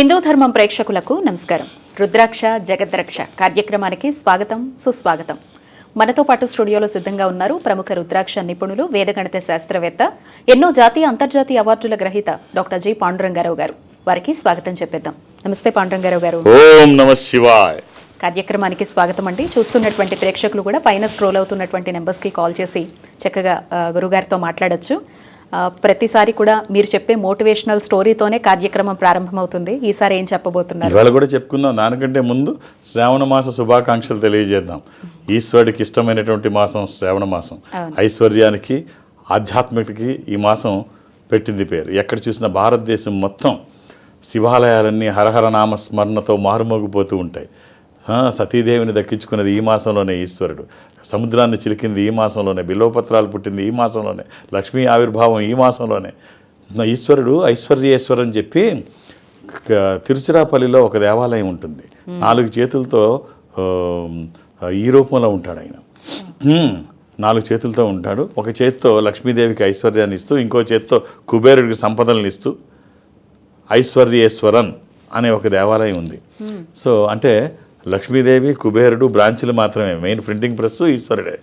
హిందూ ధర్మం ప్రేక్షకులకు నమస్కారం. రుద్రాక్ష జగద్రక్ష కార్యక్రమానికి స్వాగతం సుస్వాగతం. మనతో పాటు స్టూడియోలో సిద్ధంగా ఉన్నారు ప్రముఖ రుద్రాక్ష నిపుణులు వేదగణిత శాస్త్రవేత్త ఎన్నో జాతీయ అంతర్జాతీయ అవార్డుల గ్రహీత డాక్టర్ జి. పాండురంగారావు గారు. వారికి స్వాగతం చెప్పేద్దాం. నమస్తే పాండురంగారావు గారు. ఓం నమ శివాయ్. కార్యక్రమానికి స్వాగతం అండి. చూస్తున్నటువంటి ప్రేక్షకులు కూడా పైన స్క్రోల్ అవుతున్నటువంటి నెంబర్స్కి కాల్ చేసి చక్కగా గురుగారితో మాట్లాడొచ్చు. ప్రతిసారి కూడా మీరు చెప్పే మోటివేషనల్ స్టోరీతోనే కార్యక్రమం ప్రారంభమవుతుంది. ఈసారి ఏం చెప్పబోతున్నారు? ఇవాళ కూడా చెప్పుకుందాం. దానికంటే ముందు శ్రావణ మాస శుభాకాంక్షలు తెలియజేద్దాం. ఈశ్వరుడికి ఇష్టమైనటువంటి మాసం శ్రావణ మాసం. ఐశ్వర్యానికి ఆధ్యాత్మికతకి ఈ మాసం పెట్టింది పేరు. ఎక్కడ చూసినా భారతదేశం మొత్తం శివాలయాలన్నీ హరహర నామ స్మరణతో మారుమోగిపోతూ ఉంటాయి. సతీదేవిని దక్కించుకున్నది ఈ మాసంలోనే ఈశ్వరుడు. సముద్రాన్ని చిలికింది ఈ మాసంలోనే బిలోపత్రాలు పుట్టింది ఈ మాసంలోనే లక్ష్మీ ఆవిర్భావం ఈ మాసంలోనే. ఈశ్వరుడు ఐశ్వర్యేశ్వర్ అని చెప్పి తిరుచిరాపల్లిలో ఒక దేవాలయం ఉంటుంది. నాలుగు చేతులతో ఈ రూపంలో ఉంటాడు ఆయన. నాలుగు చేతులతో ఉంటాడు. ఒక చేతితో లక్ష్మీదేవికి ఐశ్వర్యాన్ని ఇస్తూ ఇంకో చేతితో కుబేరుడికి సంపదలను ఇస్తూ ఐశ్వర్యేశ్వరన్ అనే ఒక దేవాలయం ఉంది. సో అంటే లక్ష్మీదేవి కుబేరుడు బ్రాంచ్లు మాత్రమే. మెయిన్ ప్రింటింగ్ ప్రెస్ ఈశ్వరుడే.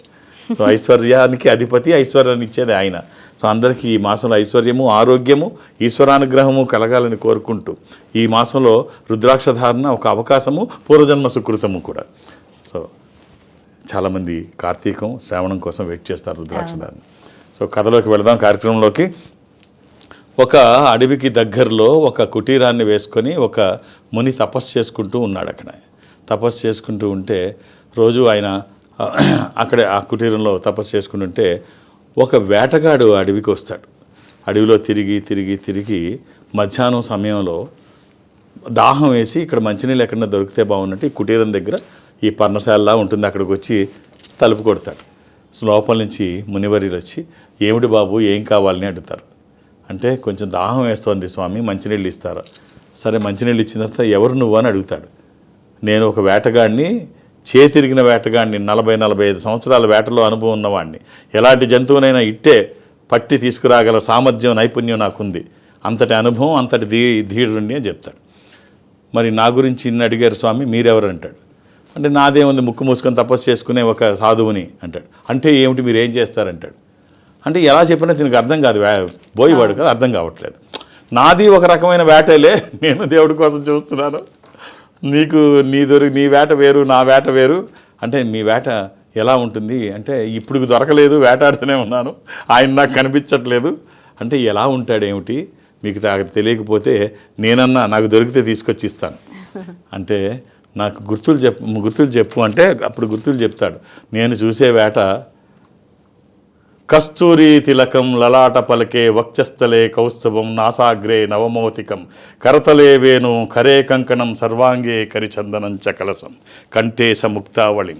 సో ఐశ్వర్యానికి అధిపతి ఐశ్వర్యాన్ని ఇచ్చేది ఆయన. సో అందరికీ ఈ మాసంలో ఐశ్వర్యము ఆరోగ్యము ఈశ్వరానుగ్రహము కలగాలని కోరుకుంటూ ఈ మాసంలో రుద్రాక్ష ధారణ ఒక అవకాశము పూర్వజన్మ సుకృతము కూడా. సో చాలామంది కార్తీకం శ్రావణం కోసం వెయిట్ చేస్తారు రుద్రాక్ష ధారణ సో కథలోకి వెళదాం కార్యక్రమంలోకి. ఒక అడవికి దగ్గరలో ఒక కుటీరాన్ని వేసుకొని ఒక ముని తపస్సు చేసుకుంటూ ఉన్నాడు అక్కడ తపస్సు చేసుకుంటూ ఉంటే రోజు ఆయన అక్కడ ఆ కుటీరంలో తపస్సు చేసుకుంటుంటే ఒక వేటగాడు అడవికి వస్తాడు. అడవిలో తిరిగి తిరిగి తిరిగి మధ్యాహ్నం సమయంలో దాహం వేసి ఇక్కడ మంచినీళ్ళు ఎక్కడన్నా దొరికితే బాగున్నట్టు ఈ కుటీరం దగ్గర ఈ పర్ణశాలలా ఉంటుంది. అక్కడికి వచ్చి తలుపు కొడతాడు. లోపల నుంచి మునివర్యులు వచ్చి ఏమిటి బాబు ఏం కావాలని అడుగుతారు. అంటే కొంచెం దాహం వేస్తోంది స్వామి మంచినీళ్ళు ఇస్తారు? సరే మంచినీళ్ళు ఇచ్చిన తర్వాత ఎవరు నువ్వు? అని అడుగుతాడు. నేను ఒక వేటగాడిని చేతిరిగిన వేటగాడిని నలభై నలభై ఐదు సంవత్సరాల వేటలో అనుభవం ఉన్నవాడిని ఎలాంటి జంతువునైనా ఇట్టే పట్టి తీసుకురాగల సామర్థ్యం నైపుణ్యం నాకుంది. అంతటి అనుభవం అంతటి ధీ ధీరుడిని అని చెప్తాడు. మరి నా గురించి ఇన్ని అడిగారు స్వామి మీరెవరు అంటాడు అంటే నాదేముంది ముక్కు మూసుకొని తపస్సు చేసుకునే ఒక సాధువుని అంటాడు. అంటే ఏమిటి మీరు ఏం చేస్తారంటాడు? అంటే ఎలా చెప్పినా దీనికి అర్థం కాదు. వే- బోయివాడు కదా అర్థం కావట్లేదు. నాది ఒక రకమైన వేటలే నేను దేవుడి కోసం చూస్తున్నాను. నీకు నీ దొరి నీ వేట వేరు నా వేట వేరు. అంటే మీ వేట ఎలా ఉంటుంది? అంటే ఇప్పుడు దొరకలేదు వేటాడుతూనే ఉన్నాను. ఆయన నాకు కనిపించట్లేదు. అంటే ఎలా ఉంటాడేమిటి? మీకు అక్కడ తెలియకపోతే నేనన్నా నాకు దొరికితే తీసుకొచ్చి ఇస్తాను అంటే నాకు గుర్తులు చెప్పు గుర్తులు చెప్పు అంటే అప్పుడు గుర్తులు చెప్తాడు. నేను చూసే వేట కస్తూరి తిలకం లలాట పలకే వక్షస్థలే కౌస్తవం నాసాగ్రే నవమౌతికం. కరతలే వేణు కరే కంకణం సర్వాంగే కరిచందనం చకలసం కంఠేశ ముక్తావళిం.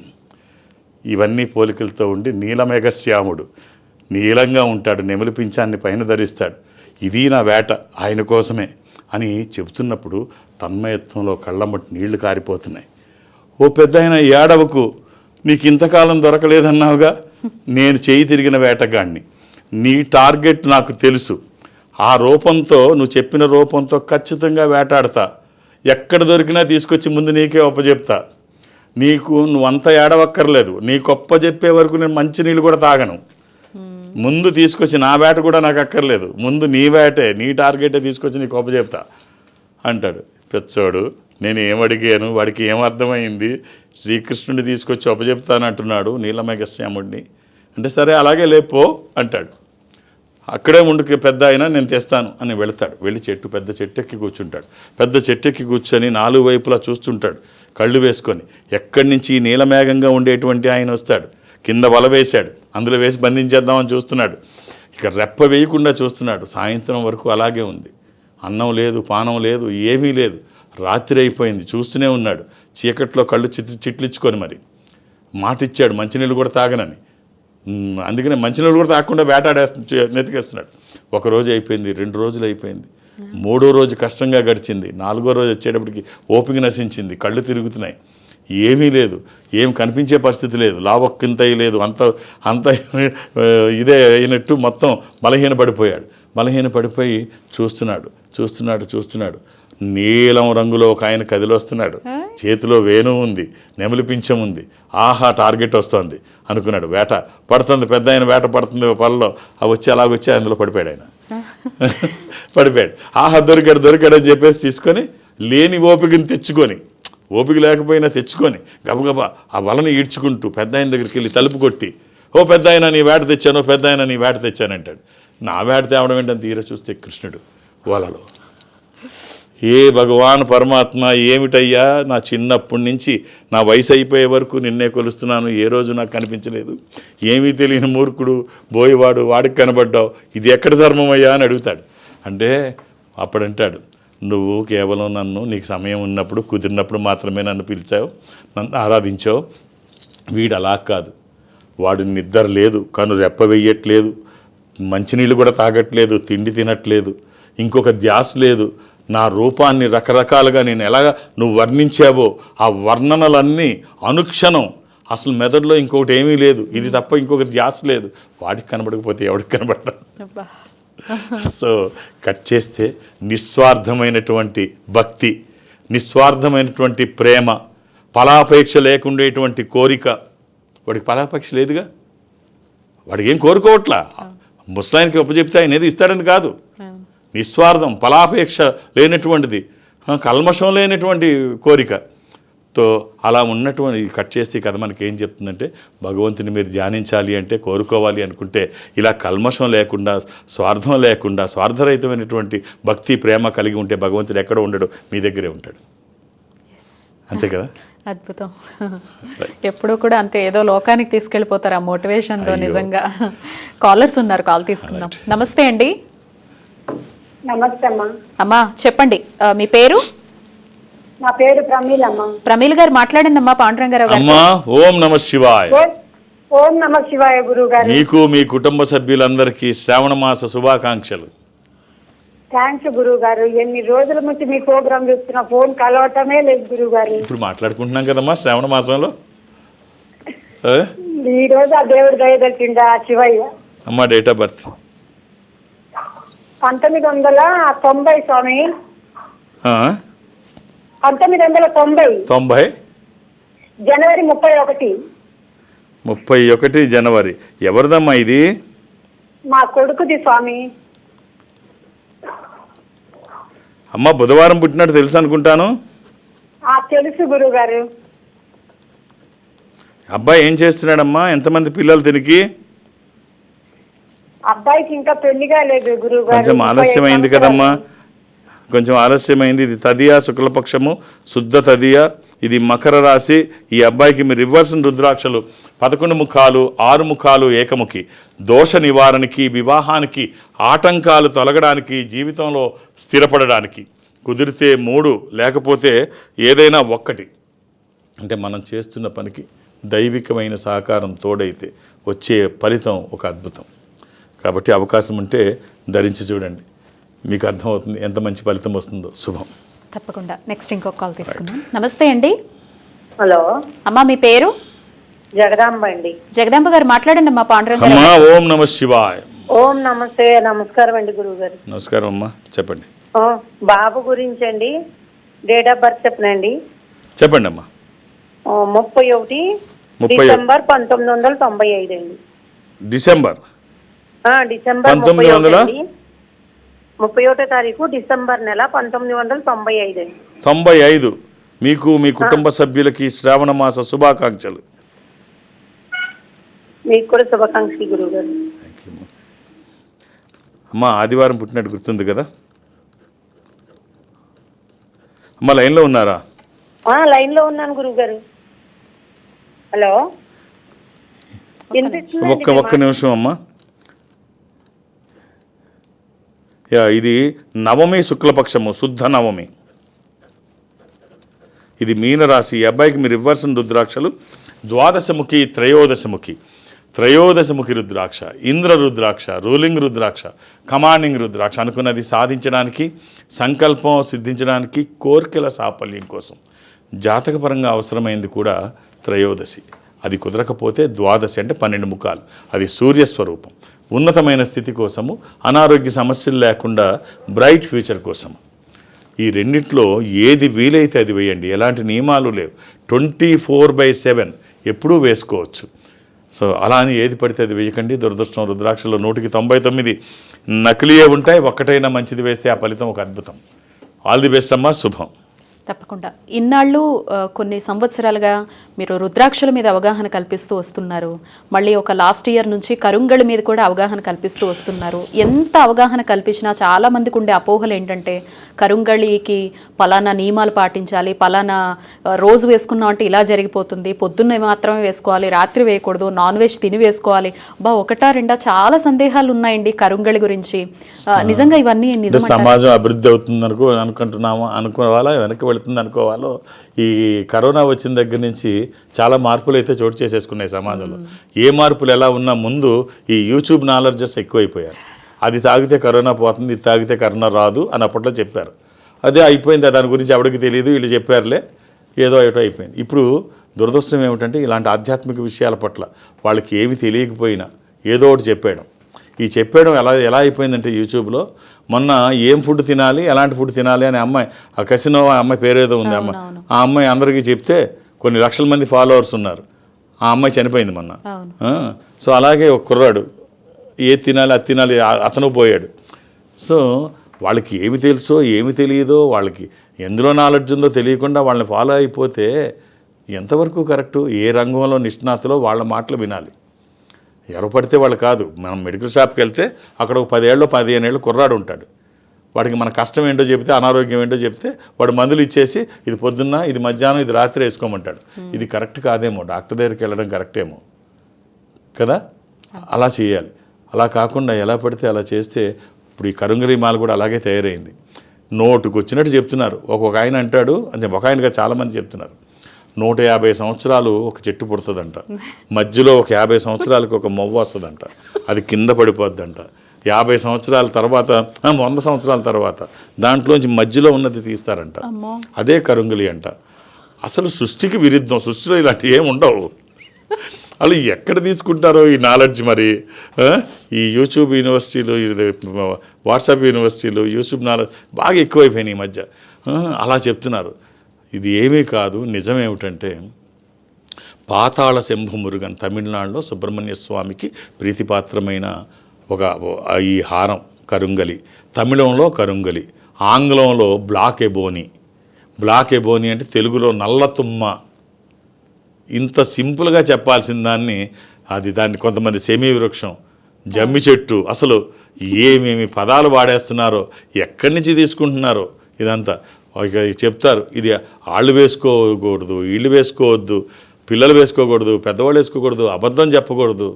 ఇవన్నీ పోలికలతో ఉండి నీలమేఘశ్యాముడు నీలంగా ఉంటాడు నెమలిపించాన్ని పైన ధరిస్తాడు. ఇది నా వేట ఆయన కోసమే అని చెబుతున్నప్పుడు తన్మయత్వంలో కళ్ళమ్మటి నీళ్ళు కారిపోతున్నాయి. ఓ పెద్ద ఆయన ఏడవకు నీకు ఇంతకాలం దొరకలేదన్నావుగా? నేను చేయి తిరిగిన వేటగాడిని నీ టార్గెట్ నాకు తెలుసు. ఆ రూపంతో నువ్వు చెప్పిన రూపంతో ఖచ్చితంగా వేటాడతా. ఎక్కడ దొరికినా తీసుకొచ్చి ముందు నీకే ఒప్పజెప్తా నీకు నువ్వంత ఏడవక్కర్లేదు. నీకు ఒప్పజెప్పే వరకు నేను మంచినీళ్ళు కూడా తాగను. ముందు తీసుకొచ్చి నా వేట కూడా నాకు అక్కర్లేదు. ముందు నీ వేటే నీ టార్గెటే తీసుకొచ్చి నీకు ఒప్ప చెప్తా అంటాడు. పెచ్చోడు నేను ఏం అడిగాను? వాడికి ఏం అర్థమైంది? శ్రీకృష్ణుని తీసుకొచ్చి ఒప్పచెప్తానంటున్నాడు నీలమేఘశ్యాముడిని అంటే సరే అలాగే లేపో అంటాడు. అక్కడే ఉండుకి పెద్ద అయినా నేను తెస్తాను అని వెళతాడు. వెళ్ళి చెట్టు పెద్ద చెట్టు ఎక్కి కూర్చుంటాడు. పెద్ద చెట్టు ఎక్కి కూర్చొని నాలుగు వైపులా చూస్తుంటాడు కళ్ళు వేసుకొని. ఎక్కడి నుంచి నీలమేఘంగా ఉండేటువంటి ఆయన వస్తాడు? కింద వల వేశాడు. అందులో వేసి బంధించేద్దామని చూస్తున్నాడు. ఇక రెప్ప వేయకుండా చూస్తున్నాడు. సాయంత్రం వరకు అలాగే ఉంది. అన్నం లేదు పానం లేదు ఏమీ లేదు. రాత్రి అయిపోయింది. చూస్తూనే ఉన్నాడు. చీకట్లో కళ్ళు చిట్లు చిట్లిచ్చుకొని మరి. మాట ఇచ్చాడు మంచినీళ్ళు కూడా తాగనని. అందుకనే మంచినీళ్ళు కూడా తాగకుండా వేటాడేస్తు నెతికేస్తున్నాడు. ఒక రోజు అయిపోయింది రెండు రోజులు అయిపోయింది. మూడో రోజు కష్టంగా గడిచింది. నాలుగో రోజు వచ్చేటప్పటికి ఓపిక నశించింది. కళ్ళు తిరుగుతున్నాయి. ఏమీ లేదు. ఏం కనిపించే పరిస్థితి లేదు. లావక్కింత లేదు. అంత అంత ఇదే అయినట్టు మొత్తం బలహీన పడిపోయాడు బలహీన పడిపోయి చూస్తున్నాడు. చూస్తున్నాడు చూస్తున్నాడు. నీలం రంగులో ఒక ఆయన కదిలొస్తున్నాడు. చేతిలో వేణు ఉంది నెమలి పింఛం ఉంది ఆహా టార్గెట్ వస్తుంది అనుకున్నాడు. వేట పడుతుంది పెద్ద ఆయన వేట పడుతుంది పొలంలో అవి వచ్చి అలాగొచ్చి అందులో పడిపోయాడు ఆయన. పడిపోయాడు. ఆహా దొరికాడు దొరికాడు అని చెప్పేసి తీసుకొని లేని ఓపికని తెచ్చుకొని ఓపిక లేకపోయినా తెచ్చుకొని గబగబా ఆ వలని ఈడ్చుకుంటూ పెద్ద ఆయన దగ్గరికి వెళ్ళి తలుపు కొట్టి ఓ పెద్ద ఆయన నీ వేట తెచ్చాను పెద్ద ఆయన నీ వేట తెచ్చానంటాడు నా వేట తేవడం ఏంటని తీర చూస్తే కృష్ణుడు వలలో ఏ భగవాన్ పరమాత్మ ఏమిటయ్యా నా చిన్నప్పటి నుంచి నా వయసు అయిపోయే వరకు నిన్నే కొలుస్తున్నాను ఏ రోజు నాకు కనిపించలేదు. ఏమీ తెలియని మూర్ఖుడు బోయవాడు వాడికి కనబడ్డావు ఇది ఎక్కడ ధర్మం అయ్యా అని అడుగుతాడు. అంటే అప్పుడంటాడు నువ్వు కేవలం నన్ను నీకు సమయం ఉన్నప్పుడు కుదిరినప్పుడు మాత్రమే నన్ను పిలిచావు నన్ను ఆరాధించావు. వీడు అలా కాదు. వాడు నిద్ర లేదు కను రెప్ప వెయ్యట్లేదు మంచినీళ్ళు కూడా తాగట్లేదు తిండి తినట్లేదు ఇంకొక ధ్యాస లేదు నా రూపాన్ని రకరకాలుగా నేను ఎలాగ నువ్వు వర్ణించావో ఆ వర్ణనలన్నీ అనుక్షణం. అసలు మెదడులో ఇంకొకటి ఏమీ లేదు. ఇది తప్ప ఇంకొక ధ్యాస లేదు. వాడికి కనబడకపోతే ఎవడికి కనబడతాడు? అబ్బా. సో కట్ చేస్తే నిస్వార్థమైనటువంటి భక్తి నిస్వార్థమైనటువంటి ప్రేమ ఫలాపేక్ష లేకుండేటువంటి కోరిక. వాడికి ఫలాపేక్ష లేదుగా? వాడికి ఏం కోరుకోవట్లా? ముసలాయనకి అప్పచెప్తే ఆయన ఏదో ఇస్తాడని కాదు. నిస్వార్థం ఫలాపేక్ష లేనటువంటిది కల్మషం లేనటువంటి కోరిక. తో అలా ఉన్నటువంటి కట్ చేస్తే కథ మనకి ఏం చెప్తుందంటే భగవంతుని మీరు ధ్యానించాలి అంటే కోరుకోవాలి అనుకుంటే ఇలా కల్మషం లేకుండా స్వార్థం లేకుండా స్వార్థరహితమైనటువంటి భక్తి ప్రేమ కలిగి ఉంటే భగవంతుడు ఎక్కడ ఉండడు? మీ దగ్గరే ఉంటాడు. అంతే కదా? అద్భుతం. ఎప్పుడూ కూడా అంతే ఏదో లోకానికి తీసుకెళ్ళిపోతారు ఆ మోటివేషన్తో. నిజంగా. కాలర్స్ ఉన్నారు కాల్ తీసుకుందాం. నమస్తే అండి. నమస్తే అమ్మా. అమ్మా చెప్పండి. మీ పేరు? నా పేరు ప్రమీలమ్మ ప్రమీల్ గారు మాట్లాడండి అమ్మా పాండురంగారావు గారు. అమ్మా ఓం నమ శివాయ. ఓ- నమ శివాయ గురువు గారు మీకు మీ కుటుంబ సభ్యులందరికీ శ్రావణ మాస శుభాకాంక్షలు. థ్యాంక్స్ గురువు గారు ఎన్ని రోజుల నుంచి మీ ప్రోగ్రామ్ చూస్తున్నా ఫోన్ కలవటమే లేదు గురువు గారు ఇప్పుడు మాట్లాడుకుంటున్నాం కదమ్మా శ్రావణ మాసంలో? ఈ రోజు ఆ దేవుడు దయదలిచిండ ఆ శివయ్య? అమ్మా డేట్ ఆఫ్ బర్త్ పంతొమ్మిది వందల తొంభై స్వామి? పంతొమ్మిది వందల తొంభై. తొంభై? జనవరి ముప్పై ఒకటి. ముప్పై ఒకటి జనవరి. ఎవరిదమ్మా ఇది? మా కొడుకుది స్వామి. అమ్మ బుధవారం పుట్టినట్టు తెలుసు అనుకుంటాను. ఆ తెలుసు గురువు గారు అబ్బాయి ఏం చేస్తున్నాడమ్మా? ఎంతమంది పిల్లలు తినికి అబ్బాయికి ఇంకా పెళ్ళిగా లేదు గురువు గారు కొంచెం ఆలస్యమైంది కదమ్మా. కొంచెం ఆలస్యమైంది. ఇది తదియా శుక్లపక్షము శుద్ధ తదియా. ఇది మకర రాశి. ఈ అబ్బాయికి మీరు రివర్స్ రుద్రాక్షలు పదకొండు ముఖాలు ఆరు ముఖాలు ఏకముఖి. దోష నివారణకి వివాహానికి ఆటంకాలు తొలగడానికి జీవితంలో స్థిరపడడానికి. కుదిరితే మూడు లేకపోతే ఏదైనా ఒక్కటి. అంటే మనం చేస్తున్న పనికి దైవికమైన సహకారం తోడైతే వచ్చే ఫలితం ఒక అద్భుతం. కాబట్టి అవకాశం ఉంటే ధరించి చూడండి. మీకు అర్థమవుతుంది ఎంత మంచి ఫలితం వస్తుందో. శుభం. తప్పకుండా. నెక్స్ట్ ఇంకొక కాల్ తీసుకుందాం. నమస్తే అండి. హలో. అమ్మా మీ పేరు? జగదాంబ అండి. జగదాంబ గారు మాట్లాడండి అమ్మా అమ్మా ఓం నమ శివాయ. ఓం నమస్తే నమస్కారం అండి గురువు గారు నమస్కారం అమ్మా చెప్పండి. ఆ, బాబు గురించి అండి. డేట్ ఆఫ్ బర్త్ చెప్పనండి చెప్పండి అమ్మా. ముప్పై ఒకటి డిసెంబర్ పంతొమ్మిది వందల తొంభై ఐదు అండి. డిసెంబర్. డిసెంబర్ పంతొమ్మిది వందల? ముప్పై ఒకటో తారీఖు డిసెంబర్ నెల పంతొమ్మిది వందల తొంభై ఐదు తొంభై ఐదు. మీకు మీ కుటుంబ సభ్యులకి శ్రావణ మాస శుభాకాంక్షలు. మీకు కూడా శుభాకాంక్షలు గురువు గారు అమ్మా. ఆదివారం పుట్టినట్టు గుర్తుంది కదా? అమ్మ లైన్లో ఉన్నారా? ఆ, లైన్లో ఉన్నాను గురువు గారు హలో? ఒక్క ఒక్క నిమిషం అమ్మా. ఇది నవమి శుక్లపక్షము శుద్ధ నవమి. ఇది మీనరాశి ఈ అబ్బాయికి మీరు ఇవ్వాల్సిన రుద్రాక్షలు ద్వాదశముఖి త్రయోదశముఖి. త్రయోదశముఖి రుద్రాక్ష ఇంద్ర రుద్రాక్ష రూలింగ్ రుద్రాక్ష కమాండింగ్ రుద్రాక్ష అనుకున్నది సాధించడానికి సంకల్పం సిద్ధించడానికి కోర్కెల సాఫల్యం కోసం. జాతకపరంగా అవసరమైంది కూడా త్రయోదశి. అది కుదరకపోతే ద్వాదశి అంటే పన్నెండు ముఖాలు. అది సూర్యస్వరూపం. ఉన్నతమైన స్థితి కోసము అనారోగ్య సమస్యలు లేకుండా బ్రైట్ ఫ్యూచర్ కోసము. ఈ రెండింటిలో ఏది వీలైతే అది వేయండి. ఎలాంటి నియమాలు లేవు. ట్వంటీ ఫోర్ బై సెవెన్ ఎప్పుడూ వేసుకోవచ్చు. సో అలా అని ఏది పడితే అది వేయకండి. దురదృష్టం రుద్రాక్షలో నూటికి తొంభై తొమ్మిది నకిలీయే ఉంటాయి. ఒక్కటైనా మంచిది వేస్తే ఆ ఫలితం ఒక అద్భుతం. ఆల్ ది బెస్ట్ అమ్మా. శుభం. తప్పకుండా. ఇన్నాళ్ళు కొన్ని సంవత్సరాలుగా మీరు రుద్రాక్షల మీద అవగాహన కల్పిస్తూ వస్తున్నారు. మళ్ళీ ఒక లాస్ట్ ఇయర్ నుంచి కరుంగళి మీద కూడా అవగాహన కల్పిస్తూ వస్తున్నారు. ఎంత అవగాహన కల్పించినా చాలా మందికి ఉండే అపోహలు ఏంటంటే కరుంగళికి పలానా నియమాలు పాటించాలి పలానా రోజు వేసుకున్నాం అంటే ఇలా జరిగిపోతుంది పొద్దున్నే మాత్రమే వేసుకోవాలి రాత్రి వేయకూడదు నాన్ వెజ్ తిని వేసుకోవాలి. బా ఒకటా రెండా చాలా సందేహాలు ఉన్నాయండి కరుంగళి గురించి. నిజంగా ఇవన్నీ సమాజం అభివృద్ధి అవుతుంది అనుకో అనుకుంటున్నామా అనుకోవాలా వెనక్కి వెళుతుంది అనుకోవాలో ఈ కరోనా వచ్చిన దగ్గర నుంచి చాలా మార్పులు అయితే చోటు చేసేసుకున్నాయి సమాజంలో. ఏ మార్పులు ఎలా ఉన్నా ముందు ఈ యూట్యూబ్ నాలెడ్జెస్ ఎక్కువైపోయారు. అది తాగితే కరోనా పోతుంది ఇది తాగితే కరోనా రాదు అని అప్పట్లో చెప్పారు. అదే అయిపోయింది? దాని గురించి ఎవరికి తెలియదు వీళ్ళు చెప్పారులే. ఏదో ఏటో అయిపోయింది. ఇప్పుడు దురదృష్టం ఏమిటంటే ఇలాంటి ఆధ్యాత్మిక విషయాల పట్ల వాళ్ళకి ఏమి తెలియకపోయినా ఏదో ఒకటి చెప్పేయడం. ఈ చెప్పేయడం ఎలా ఎలా అయిపోయిందంటే యూట్యూబ్లో మొన్న ఏం ఫుడ్ తినాలి ఎలాంటి ఫుడ్ తినాలి అనే అమ్మాయి ఆ కసినో ఆ అమ్మాయి పేరేదో ఉంది అమ్మాయి ఆ అమ్మాయి అందరికీ చెప్తే కొన్ని లక్షల మంది ఫాలోవర్స్ ఉన్నారు. ఆ అమ్మాయి చనిపోయింది మొన్న. సో అలాగే ఒక కుర్రాడు. ఏది తినాలి అది తినాలి అతను పోయాడు. సో వాళ్ళకి ఏమి తెలుసో ఏమి తెలియదో వాళ్ళకి ఎందులో నాలెడ్జ్ ఉందో తెలియకుండా వాళ్ళని ఫాలో అయిపోతే ఎంతవరకు కరెక్టు ఏ రంగంలో నిష్ణాతులో వాళ్ళ మాటలు వినాలి. ఎవరు పడితే వాళ్ళు కాదు. మనం మెడికల్ షాప్కి వెళ్తే అక్కడ ఒక పదేళ్ళు పదిహేను ఏళ్ళు కుర్రాడు ఉంటాడు. వాడికి మన కష్టం ఏంటో చెప్తే అనారోగ్యం ఏంటో చెప్తే వాడు మందులు ఇచ్చేసి ఇది పొద్దున్న ఇది మధ్యాహ్నం ఇది రాత్రి వేసుకోమంటాడు. ఇది కరెక్ట్ కాదేమో. డాక్టర్ దగ్గరికి వెళ్ళడం కరెక్టేమో. కదా? అలా చేయాలి. అలా కాకుండా ఎలా పడితే అలా చేస్తే ఇప్పుడు ఈ కరుంగరి మాల కూడా అలాగే తయారైంది. నోటుకు వచ్చినట్టు చెప్తున్నారు ఒక్కొక్క ఆయన అంటాడు అంటే ఒక ఆయనగా చాలామంది చెప్తున్నారు. నూట యాభై సంవత్సరాలు ఒక చెట్టు పుడుతుందంట. మధ్యలో ఒక యాభై సంవత్సరాలకు ఒక మొవ్వ వస్తుందంట. అది కింద పడిపోద్దంట. యాభై సంవత్సరాల తర్వాత వంద సంవత్సరాల తర్వాత దాంట్లోంచి మధ్యలో ఉన్నది తీస్తారంట. అదే కరుంగలి అంట. అసలు సృష్టికి విరుద్ధం. సృష్టిలో ఇలాంటివి ఏమి ఉండవు. అలా ఎక్కడ తీసుకుంటారో ఈ నాలెడ్జ్ మరి? ఈ యూట్యూబ్ యూనివర్సిటీలు వాట్సాప్ యూనివర్సిటీలు యూట్యూబ్ నాలెడ్జ్ బాగా ఎక్కువైపోయినాయి ఈ మధ్య. అలా చెప్తున్నారు. ఇది ఏమీ కాదు నిజమేమిటంటే పాతాళ శంభు మురుగన్ తమిళనాడులో సుబ్రహ్మణ్య స్వామికి ప్రీతిపాత్రమైన ఒక ఈ హారం కరుంగలి. తమిళంలో కరుంగలి ఆంగ్లంలో బ్లాక్ ఎబోని బ్లాక్ ఎబోని అంటే తెలుగులో నల్లతుమ్మ. ఇంత సింపుల్గా చెప్పాల్సిన దాన్ని అది దాన్ని కొంతమంది సెమీ వృక్షం జమ్మి చెట్టు అసలు ఏమేమి పదాలు వాడేస్తున్నారో ఎక్కడి నుంచి తీసుకుంటున్నారో ఇదంతా. చెప్తారు. ఇది ఆళ్ళు వేసుకోకూడదు వీళ్ళు వేసుకోవద్దు పిల్లలు వేసుకోకూడదు పెద్దవాళ్ళు వేసుకోకూడదు అబద్ధం చెప్పకూడదు.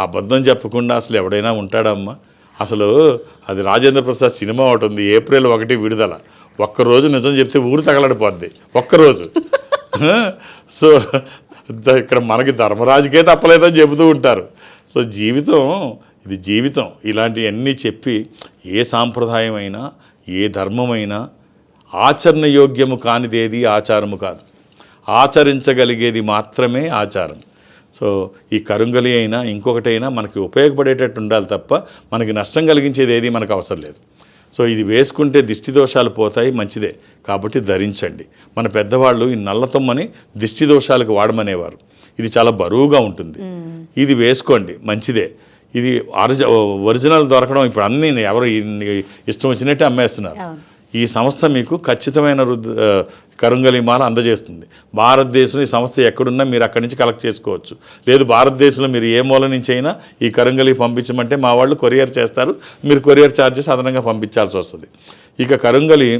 అబద్ధం చెప్పకుండా అసలు ఎవడైనా ఉంటాడమ్మా. అసలు అది రాజేంద్ర ప్రసాద్ సినిమా ఒకటి ఉంది ఏప్రిల్ ఒకటి విడుదల. ఒక్కరోజు నిజం చెప్తే ఊరు తగలడిపోద్ది ఒక్కరోజు. సో ఇక్కడ మనకి ధర్మరాజుకే తప్పలేదని చెబుతూ ఉంటారు. సో జీవితం ఇది జీవితం. ఇలాంటివన్నీ చెప్పి ఏ సాంప్రదాయమైనా ఏ ధర్మమైనా ఆచరణ యోగ్యము కానిదేది ఆచారము కాదు. ఆచరించగలిగేది మాత్రమే ఆచారం. సో ఈ కరుంగలి అయినా ఇంకొకటైనా మనకి ఉపయోగపడేటట్టు ఉండాలి తప్ప మనకి నష్టం కలిగించేది ఏది మనకు అవసరం లేదు. సో ఇది వేసుకుంటే దిష్టి దోషాలు పోతాయి మంచిదే. కాబట్టి ధరించండి. మన పెద్దవాళ్ళు ఈ నల్లతొమ్మని దిష్టి దోషాలకు వాడమనేవారు. ఇది చాలా బరువుగా ఉంటుంది. ఇది వేసుకోండి మంచిదే. ఇది ఆరిజ ఒరిజినల్ దొరకడం ఇప్పుడు అన్నీ ఎవరు ఇష్టం వచ్చినట్టే అమ్మేస్తున్నారు. ఈ సంస్థ మీకు ఖచ్చితమైన రుద్ ఆ, కరుంగలి మాల అందజేస్తుంది. భారతదేశంలో ఈ సంస్థ ఎక్కడున్నా మీరు అక్కడి నుంచి కలెక్ట్ చేసుకోవచ్చు. లేదు భారతదేశంలో మీరు ఏ మూల నుంచి అయినా ఈ కరుంగలి పంపించమంటే మా వాళ్ళు కొరియర్ చేస్తారు. మీరు కొరియర్ ఛార్జెస్ అదనంగా పంపించాల్సి వస్తుంది. ఇక కరుంగలి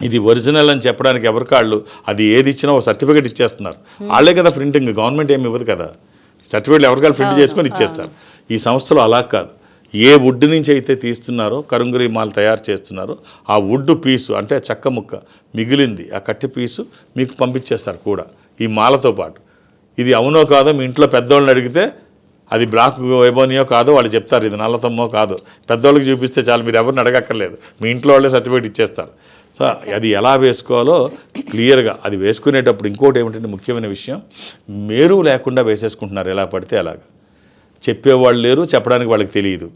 ఇది ఒరిజినల్ అని చెప్పడానికి ఎవరి కాళ్ళు అది ఏది ఇచ్చినా ఒక సర్టిఫికేట్ ఇచ్చేస్తున్నారు. వాళ్ళే కదా ప్రింటింగ్ గవర్నమెంట్ ఏమి ఇవ్వదు కదా. సర్టిఫికేట్ ఎవరికాళ్ళు ప్రింట్ చేసుకొని ఇచ్చేస్తారు. ఈ సంస్థలో అలా కాదు. ఏ వుడ్ నుంచి అయితే తీస్తున్నారో కరుంగలి మాల తయారు చేస్తున్నారో ఆ వుడ్ పీసు అంటే చెక్క ముక్క మిగిలింది ఆ కట్టె పీసు మీకు పంపించేస్తారు కూడా ఈ మాలతో పాటు. ఇది అవునో కాదో మీ ఇంట్లో పెద్దవాళ్ళని అడిగితే అది బ్లాక్ ఎబోనియో కాదో వాళ్ళు చెప్తారు ఇది నల్లతమ్మో కాదో. పెద్దవాళ్ళకి చూపిస్తే చాలు మీరు ఎవరిని అడగక్కర్లేదు. మీ ఇంట్లో వాళ్ళే సర్టిఫికేట్ ఇచ్చేస్తారు. సో అది ఎలా వేసుకోవాలో క్లియర్గా అది వేసుకునేటప్పుడు ఇంకోటి ఏమిటంటే ముఖ్యమైన విషయం మేరు లేకుండా వేసేసుకుంటున్నారు ఎలా పడితే అలాగా. చెప్పేవాళ్ళు లేరు చెప్పడానికి వాళ్ళకి తెలియదు.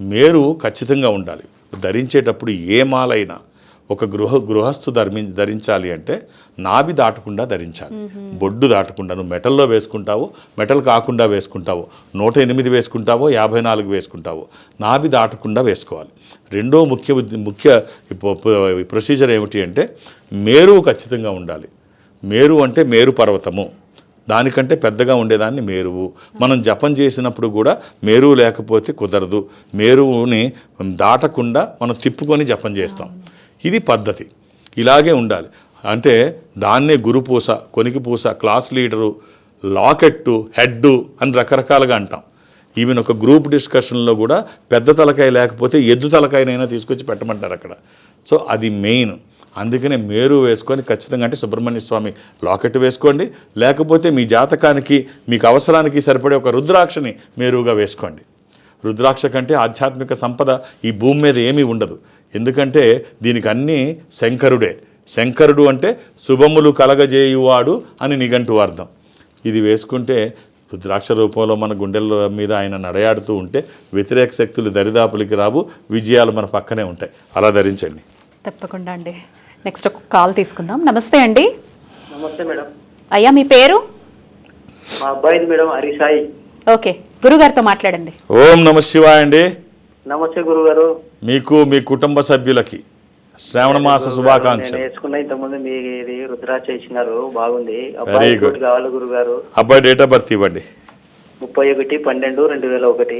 మేరు ఖచ్చితంగా ఉండాలి. ధరించేటప్పుడు ఏ మాలైనా ఒక గృహ గృహస్థు ధర్మి ధరించాలి అంటే నాభి దాటకుండా ధరించాలి. బొడ్డు దాటకుండా నువ్వు మెటల్లో వేసుకుంటావు మెటల్ కాకుండా వేసుకుంటావు నూట ఎనిమిది వేసుకుంటావో యాభై నాలుగు వేసుకుంటావో నాభి దాటకుండా వేసుకోవాలి. రెండో ముఖ్య ముఖ్య ప్రొసీజర్ ఏమిటి అంటే మేరు ఖచ్చితంగా ఉండాలి. మేరు అంటే మేరు పర్వతము. దానికంటే పెద్దగా ఉండేదాన్ని మేరువు. మనం జపం చేసినప్పుడు కూడా మేరువు లేకపోతే కుదరదు. మేరువుని దాటకుండా మనం తిప్పుకొని జపం చేస్తాం. ఇది పద్ధతి. ఇలాగే ఉండాలి. అంటే దాన్నే గురుపూస కొనికిపూస క్లాస్ లీడరు లాకెట్టు హెడ్డు అని రకరకాలుగా అంటాం. ఈవెన్ ఒక గ్రూప్ డిస్కషన్లో కూడా పెద్ద తలకాయ లేకపోతే ఎద్దు తలకాయనైనా తీసుకొచ్చి పెట్టమంటారు అక్కడ. సో అది మెయిన్. అందుకనే మేరు వేసుకొని ఖచ్చితంగా అంటే సుబ్రహ్మణ్య స్వామి లాకెట్ వేసుకోండి. లేకపోతే మీ జాతకానికి మీకు అవసరానికి సరిపడే ఒక రుద్రాక్షని మేరుగా వేసుకోండి. రుద్రాక్ష కంటే ఆధ్యాత్మిక సంపద ఈ భూమి మీద ఏమీ ఉండదు. ఎందుకంటే దీనికి అన్నీ శంకరుడే. శంకరుడు అంటే శుభములు కలగజేయువాడు అని నిఘంటు అర్థం. ఇది వేసుకుంటే రుద్రాక్ష రూపంలో మన గుండెల మీద ఆయన నడయాడుతూ ఉంటే వ్యతిరేక శక్తులు దరిదాపులకి రావు విజయాలు మన పక్కనే ఉంటాయి. అలా ధరించండి. తప్పకుండా అండి. నెక్స్ట్ ఒక కాల్ తీసుకుందాం. నమస్తే అండి. నమస్తే మేడం. అయ్యా మీ పేరు? మా అబ్బాయిది మేడం హరిసాయి ఓకే. గురుగారితో మాట్లాడండి. ఓం నమ శివాయ అండి. నమస్తే గురుగారు. మీకు మీ కుటుంబ సభ్యులకి శ్రావణ మాస నేను శుభాకాంక్షలు. వేసుకున్న ఇంతకుముందు మీ ఇది రుద్రాక్ష ఇచ్చినారు బాగుంది. అబ్బాయి కావాలి గురుగారు. అబ్బాయి డేట్ ఆఫ్ బర్త్ ఇవ్వండి. ముప్పై ఒకటి పన్నెండు రెండు వేల ఒకటి.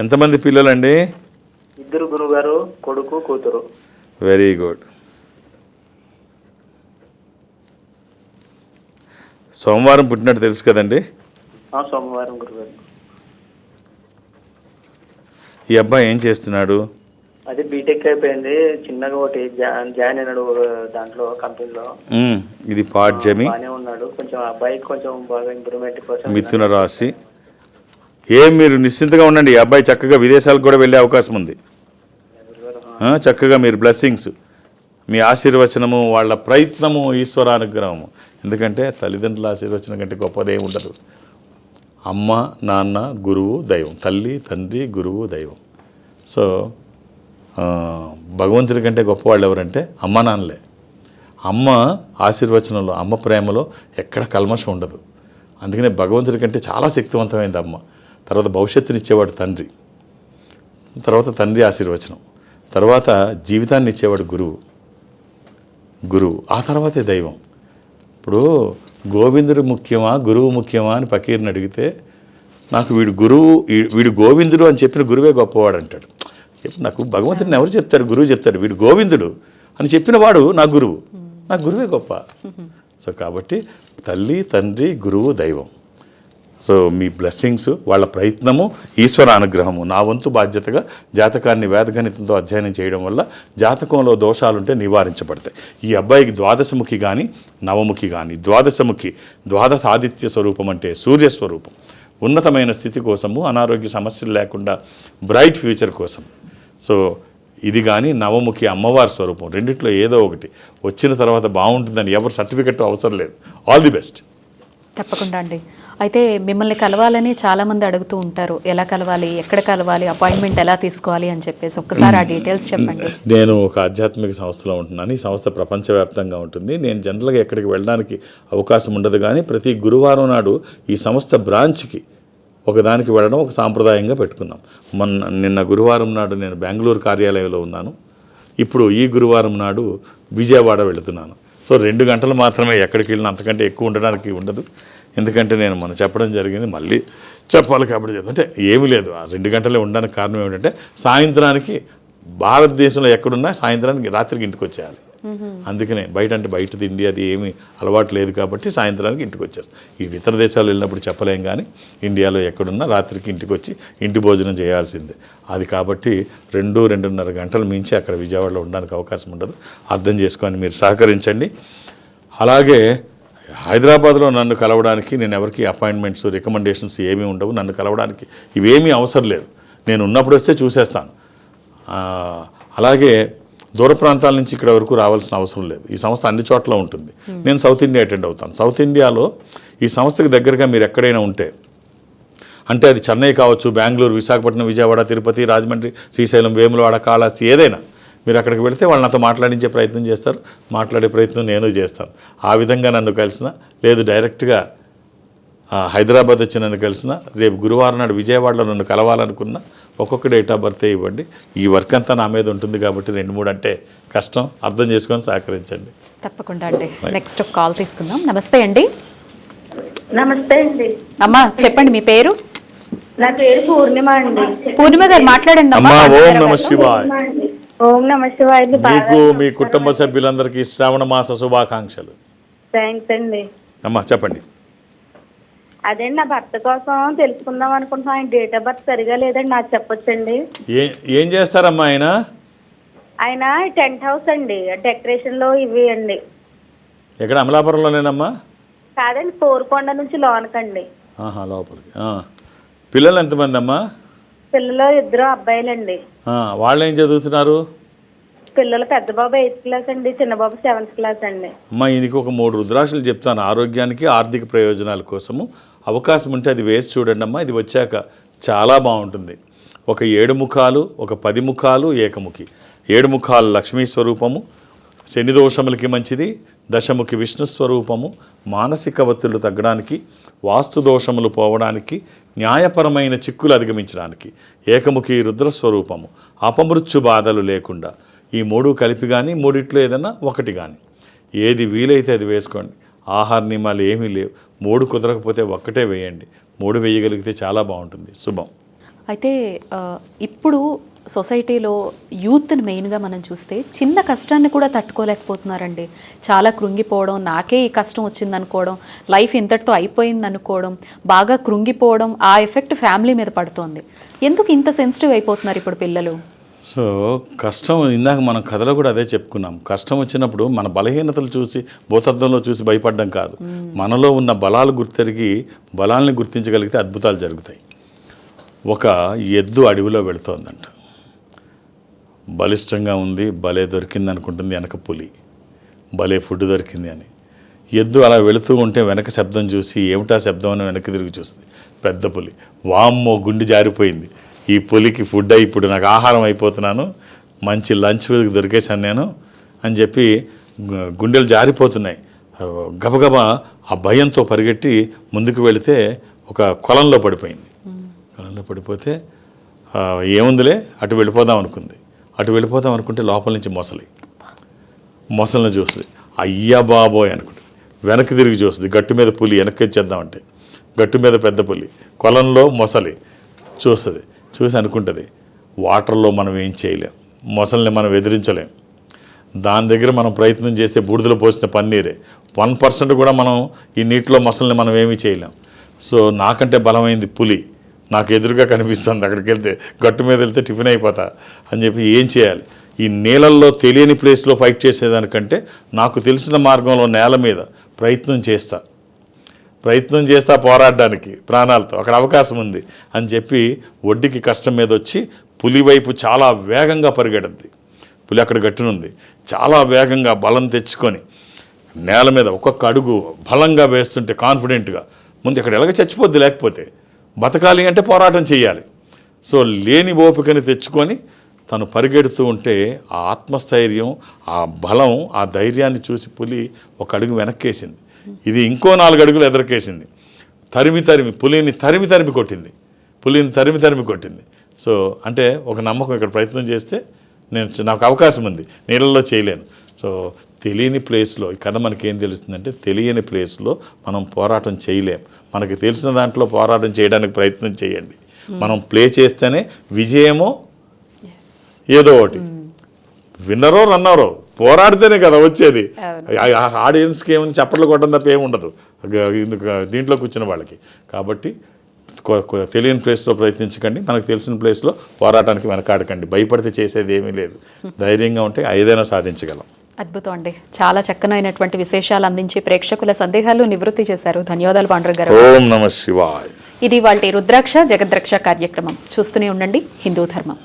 ఎంతమంది పిల్లలండి? ఇద్దరు గురుగారు కొడుకు కూతురు. Very good. సోమవారం పుట్టినట్టు తెలుసు కదండి? సోమవారం గురుగారు ఈ అబ్బాయి ఏం చేస్తున్నాడు? అది బీటెక్ అయిపోయింది. చిన్నగా ఒకటి జాయిన్ అయినాడు దాంట్లో కంపెనీలో. ఇది పాడ్యమి బాగానే ఉన్నాడు. కొంచెం అబ్బాయి కొంచెం బాగా ఇంప్రూవ్మెంట్ కోసం మిథున రాశి. ఏం మీరు నిశ్చింతగా ఉండండి ఈ అబ్బాయి చక్కగా విదేశాలకు కూడా వెళ్ళే అవకాశం ఉంది. చక్కగా మీరు బ్లెస్సింగ్స్ మీ ఆశీర్వచనము వాళ్ళ ప్రయత్నము ఈశ్వరానుగ్రహము. ఎందుకంటే తల్లిదండ్రుల ఆశీర్వచనం కంటే గొప్పదే ఉండదు. అమ్మ నాన్న గురువు దైవం. తల్లి తండ్రి గురువు దైవం. సో భగవంతుడి కంటే గొప్పవాళ్ళు ఎవరంటే అమ్మ నాన్నలే. అమ్మ ఆశీర్వచనంలో అమ్మ ప్రేమలో ఎక్కడ కల్మషం ఉండదు. అందుకనే భగవంతుడి కంటే చాలా శక్తివంతమైంది అమ్మ. తర్వాత భవిష్యత్తునిచ్చేవాడు తండ్రి. తర్వాత తండ్రి ఆశీర్వచనం. తర్వాత జీవితాన్ని ఇచ్చేవాడు గురువు. గురువు. ఆ తర్వాతే దైవం. ఇప్పుడు గోవిందుడు ముఖ్యమా గురువు ముఖ్యమా అని పకీర్ని అడిగితే నాకు వీడు గురువు వీడు గోవిందుడు అని చెప్పిన గురువే గొప్పవాడు అంటాడు. చెప్పు నాకు భగవంతుడిని ఎవరు చెప్తాడు గురువు చెప్తాడు. వీడు గోవిందుడు అని చెప్పిన వాడు నా గురువు. నా గురువే గొప్ప. సో కాబట్టి తల్లి తండ్రి గురువు దైవం. సో మీ బ్లెస్సింగ్స్ వాళ్ళ ప్రయత్నము ఈశ్వర అనుగ్రహము నా వంతు బాధ్యతగా జాతకాన్ని వేదగణితంతో అధ్యయనం చేయడం వల్ల జాతకంలో దోషాలుంటే నివారించబడతాయి. ఈ అబ్బాయికి ద్వాదశముఖి కానీ నవముఖి కానీ ద్వాదశముఖి ద్వాదశ ఆదిత్య స్వరూపం అంటే సూర్య స్వరూపం. ఉన్నతమైన స్థితి కోసము అనారోగ్య సమస్యలు లేకుండా బ్రైట్ ఫ్యూచర్ కోసం. సో ఇది కానీ నవముఖి అమ్మవారి స్వరూపం రెండిట్లో ఏదో ఒకటి. వచ్చిన తర్వాత బాగుంటుందని ఎవరు సర్టిఫికెట్ అవసరం లేదు. ఆల్ ది బెస్ట్ తప్పకుండా అండి. అయితే మిమ్మల్ని కలవాలని చాలా మంది అడుగుతూ ఉంటారు. ఎలా కలవాలి? ఎక్కడ కలవాలి? అపాయింట్మెంట్ ఎలా తీసుకోవాలి అని చెప్పేసి ఒక్కసారి ఆ డీటెయిల్స్ చెప్పండి. నేను ఒక ఆధ్యాత్మిక సంస్థలో ఉంటున్నాను. ఈ సంస్థ ప్రపంచవ్యాప్తంగా ఉంటుంది. నేను జనరల్గా ఎక్కడికి వెళ్ళడానికి అవకాశం ఉండదు కానీ ప్రతి గురువారం నాడు ఈ సంస్థ బ్రాంచ్కి ఒకదానికి వెళ్ళడం ఒక సాంప్రదాయంగా పెట్టుకున్నాం. మొన్న నిన్న గురువారం నాడు నేను బెంగళూరు కార్యాలయంలో ఉన్నాను. ఇప్పుడు ఈ గురువారం నాడు విజయవాడ వెళుతున్నాను. సో రెండు గంటలు మాత్రమే ఎక్కడికి వెళ్ళినా అంతకంటే ఎక్కువ ఉండడానికి ఉండదు. ఎందుకంటే నేను మనం చెప్పడం జరిగింది మళ్ళీ చెప్పాలి కాబట్టి చెప్తాను. అంటే ఏమీ లేదు. ఆ రెండు గంటలే ఉండడానికి కారణం ఏమిటంటే సాయంత్రానికి భారతదేశంలో ఎక్కడున్నా సాయంత్రానికి రాత్రికి ఇంటికి వచ్చేయాలి. అందుకనే బయట అంటే బయట తిండి అది ఏమీ అలవాటు లేదు కాబట్టి సాయంత్రానికి ఇంటికి వచ్చేస్తాం. ఈ ఇతర దేశాలు వెళ్ళినప్పుడు చెప్పలేం కానీ ఇండియాలో ఎక్కడున్నా రాత్రికి ఇంటికి వచ్చి ఇంటి భోజనం చేయాల్సిందే. అది కాబట్టి రెండు రెండున్నర గంటలు మించి అక్కడ విజయవాడలో ఉండడానికి అవకాశం ఉండదు. అర్థం చేసుకొని మీరు సహకరించండి. అలాగే హైదరాబాద్లో నన్ను కలవడానికి నేను ఎవరికి అపాయింట్మెంట్స్ రికమెండేషన్స్ ఏమీ ఉండవు. నన్ను కలవడానికి ఇవేమీ అవసరం లేదు. నేను ఉన్నప్పుడు వస్తే చూసేస్తాను. అలాగే దూర ప్రాంతాల నుంచి ఇక్కడ వరకు రావాల్సిన అవసరం లేదు. ఈ సంస్థ అన్ని చోట్ల ఉంటుంది. నేను సౌత్ ఇండియా అటెండ్ అవుతాను. సౌత్ ఇండియాలో ఈ సంస్థకి దగ్గరగా మీరు ఎక్కడైనా ఉంటే అంటే అది చెన్నై కావచ్చు బెంగళూరు విశాఖపట్నం విజయవాడ తిరుపతి రాజమండ్రి శ్రీశైలం వేములవాడ కాళహస్తి ఏదైనా మీరు అక్కడికి వెళితే వాళ్ళు నాతో మాట్లాడించే ప్రయత్నం చేస్తారు మాట్లాడే ప్రయత్నం నేను చేస్తాను. ఆ విధంగా నన్ను కలిసిన లేదు డైరెక్ట్గా ఆ, హైదరాబాద్ వచ్చి నన్ను కలిసిన రేపు గురువారం నాడు విజయవాడలో నన్ను కలవాలనుకున్న ఒక్కొక్క డేట్ ఆఫ్ బర్త్ ఇవ్వండి. ఈ వర్క్ అంతా నా మీద ఉంటుంది కాబట్టి రెండు మూడు అంటే కష్టం అర్థం చేసుకొని సహకరించండి. తప్పకుండా అండి. నెక్స్ట్ ఒక కాల్ తీసుకుందాం. నమస్తే అండి. నమస్తే అండి. అమ్మా చెప్పండి మీ పేరు? నా పేరు పూర్ణిమ అండి. పూర్ణిమ గారు మాట్లాడండి అమ్మా. అమ్మా ఓం నమ శివాయ్. ఓం నమ శివాయ మీకు మీ కుటుంబ సభ్యులందరికీ శ్రావణ మాస శుభాకాంక్షలు. థ్యాంక్స్ అండి. అమ్మా చెప్పండి. అదే నా భర్త కోసం తెలుసుకుందాం అనుకుంటున్నాం. ఆయన డేట్ ఆఫ్ బర్త్ సరిగా లేదండి నాకు చెప్పొచ్చండి. ఏ ఏం చేస్తారమ్మా ఆయన? ఆయన టెంట్ హౌస్ అండి డెకరేషన్లో ఇవి అండి. ఎక్కడ? అమలాపురంలోనేనమ్మా? కాదండి కోరుకొండ నుంచి లోనకండి. ఆహా లోపలికి. పిల్లలు ఎంతమంది అమ్మా పిల్లలు ఇద్దరు అబ్బాయిలండి. వాళ్ళు ఏం చదువుతున్నారు? పిల్లలు పెద్ద బాబు ఎయిత్ క్లాస్ అండి చిన్న బాబు సెవెంత్ క్లాస్ అండి. అమ్మా ఈయనకి ఒక మూడు రుద్రాక్షలు చెప్తాను. ఆరోగ్యానికి ఆర్థిక ప్రయోజనాల కోసము. అవకాశం ఉంటే అది వేసి చూడండి అమ్మా ఇది వచ్చాక చాలా బాగుంటుంది. ఒక ఏడు ముఖాలు ఒక పది ముఖాలు ఏకముఖి. ఏడు ముఖాలు లక్ష్మీ స్వరూపము. శని దోషములకి మంచిది దశముఖి విష్ణు స్వరూపము. మానసిక ఒత్తిళ్ళు తగ్గడానికి వాస్తు దోషములు పోవడానికి న్యాయపరమైన చిక్కులు అధిగమించడానికి ఏకముఖి రుద్రస్వరూపము అపమృత్యు బాధలు లేకుండా ఈ మూడు కలిపి కానీ మూడిట్లో ఏదైనా ఒకటి కానీ ఏది వీలైతే అది వేసుకోండి. ఆహార నియమాలు ఏమీ లేవు. మూడు కుదరకపోతే ఒక్కటే వేయండి. మూడు వేయగలిగితే చాలా బాగుంటుంది. శుభం. అయితే ఇప్పుడు సొసైటీలో యూత్ని మెయిన్గా మనం చూస్తే చిన్న కష్టాన్ని కూడా తట్టుకోలేకపోతున్నారండి. చాలా కృంగిపోవడం నాకే ఈ కష్టం వచ్చింది అనుకోవడం లైఫ్ ఇంతటితో అయిపోయింది అనుకోవడం బాగా కృంగిపోవడం ఆ ఎఫెక్ట్ ఫ్యామిలీ మీద పడుతోంది. ఎందుకు ఇంత సెన్సిటివ్ అయిపోతున్నారు ఇప్పుడు పిల్లలు? సో కష్టం ఇందాక మనం కథలో కూడా అదే చెప్పుకున్నాం. కష్టం వచ్చినప్పుడు మన బలహీనతలు చూసి భూతత్వంలో చూసి భయపడడం కాదు. మనలో ఉన్న బలాలు గుర్తెరిగి బలాల్ని గుర్తించగలిగితే అద్భుతాలు జరుగుతాయి. ఒక ఎద్దు అడవిలో వెళుతోందంట. బలిష్టంగా ఉంది భలే దొరికింది అనుకుంటుంది వెనక పులి. భలే ఫుడ్ దొరికింది అని. ఎద్దు అలా వెళుతూ ఉంటే వెనక శబ్దం చూసి ఏమిటా శబ్దం అని వెనక్కి తిరిగి చూస్తుంది. పెద్ద పులి. వామ్మో గుండె జారిపోయింది. ఈ పులికి ఫుడ్ అయి ఇప్పుడు నాకు ఆహారం అయిపోతున్నాను మంచి లంచ్ దొరికేశాను నేను అని చెప్పి గుండెలు జారిపోతున్నాయి. గబగబా ఆ భయంతో పరిగెట్టి ముందుకు వెళితే ఒక కొలంలో పడిపోయింది. కొలంలో పడిపోతే ఏముందిలే అటు వెళ్ళిపోదాం అనుకుంది. అటు వెళ్ళిపోదాం అనుకుంటే లోపల నుంచి మొసలి. మొసలను చూస్తుంది. అయ్యా బాబోయ్ అనుకుంటుంది. వెనక్కి తిరిగి చూస్తుంది. గట్టు మీద పులి వెనక్కి వచ్చేద్దామంటే గట్టు మీద పెద్ద పులి. కొలంలో మొసలి చూస్తుంది. చూసి అనుకుంటుంది వాటర్లో మనం ఏం చేయలేం. మొసల్ని మనం ఎదిరించలేం. దాని దగ్గర మనం ప్రయత్నం చేస్తే బూడిదలో పోసిన పన్నీరే. వన్ పర్సెంట్ కూడా మనం ఈ నీటిలో మొసల్ని మనం ఏమీ చేయలేం. సో నాకంటే బలమైంది పులి. నాకు ఎదురుగా కనిపిస్తుంది. అక్కడికి వెళ్తే గట్టు మీద వెళ్తే టిఫిన్ అయిపోతా అని చెప్పి ఏం చేయాలి? ఈ నీళ్ళల్లో తెలియని ప్లేస్లో ఫైట్ చేసేదానికంటే నాకు తెలిసిన మార్గంలో నేల మీద ప్రయత్నం చేస్తా. ప్రయత్నం చేస్తా పోరాడడానికి ప్రాణాలతో. అక్కడ అవకాశం ఉంది అని చెప్పి ఒడ్డుకి కష్టం మీద వచ్చి పులి వైపు చాలా వేగంగా పరిగెడద్ది. పులి అక్కడ గట్టునుంది. చాలా వేగంగా బలం తెచ్చుకొని నేల మీద ఒక్కొక్క అడుగు బలంగా వేస్తుంటే కాన్ఫిడెంట్గా ముందు ఇక్కడ ఎలాగ చచ్చిపోద్ది లేకపోతే బతకాలి అంటే పోరాటం చేయాలి సో లేని ఓపికని తెచ్చుకొని తను పరిగెడుతూ ఉంటే ఆ ఆత్మస్థైర్యం ఆ బలం ఆ ధైర్యాన్ని చూసి పులి ఒక అడుగు వెనక్కేసింది. ఇది ఇంకో నాలుగు అడుగులు ఎదరకేసింది. తరిమి తరిమి పులిని తరిమి తరిమి కొట్టింది. పులిని తరిమి తరిమి కొట్టింది. సో అంటే ఒక నమ్మకం ఇక్కడ ప్రయత్నం చేస్తే నేను నాకు అవకాశం ఉంది. నీళ్ళల్లో చేయలేను. సో తెలియని ప్లేస్లో ఈ కథ మనకి ఏం తెలుస్తుందంటే తెలియని ప్లేస్లో మనం పోరాటం చేయలేం. మనకి తెలిసిన దాంట్లో పోరాటం చేయడానికి ప్రయత్నం చేయండి. మనం ప్లే చేస్తేనే విజయమో ఏదో ఒకటి. విన్నరో రన్నరో పోరాడితేనే కదా వచ్చేది. ఆడియన్స్కి ఏముంది చప్పట్లు కొట్టడం తప్ప ఏమి ఉండదు గ- ఇందుకు దీంట్లో కూర్చున్న వాళ్ళకి. కాబట్టి తెలియని ప్లేస్లో ప్రయత్నించకండి. మనకు తెలిసిన ప్లేస్లో పోరాటానికి వెనకాడకండి. భయపడితే చేసేది ఏమీ లేదు. ధైర్యంగా ఉంటే ఏదైనా సాధించగలం. అద్భుతం అండి. చాలా చక్కనైనటువంటి విశేషాలు అందించి ప్రేక్షకుల సందేహాలు నివృత్తి చేశారు. ధన్యవాదాలు పాండ్ర గారు. ఓం నమ శివాయ్. ఇది వాళ్ళ రుద్రాక్ష జగద్రక్ష కార్యక్రమం. చూస్తూనే ఉండండి. హిందూ ధర్మం.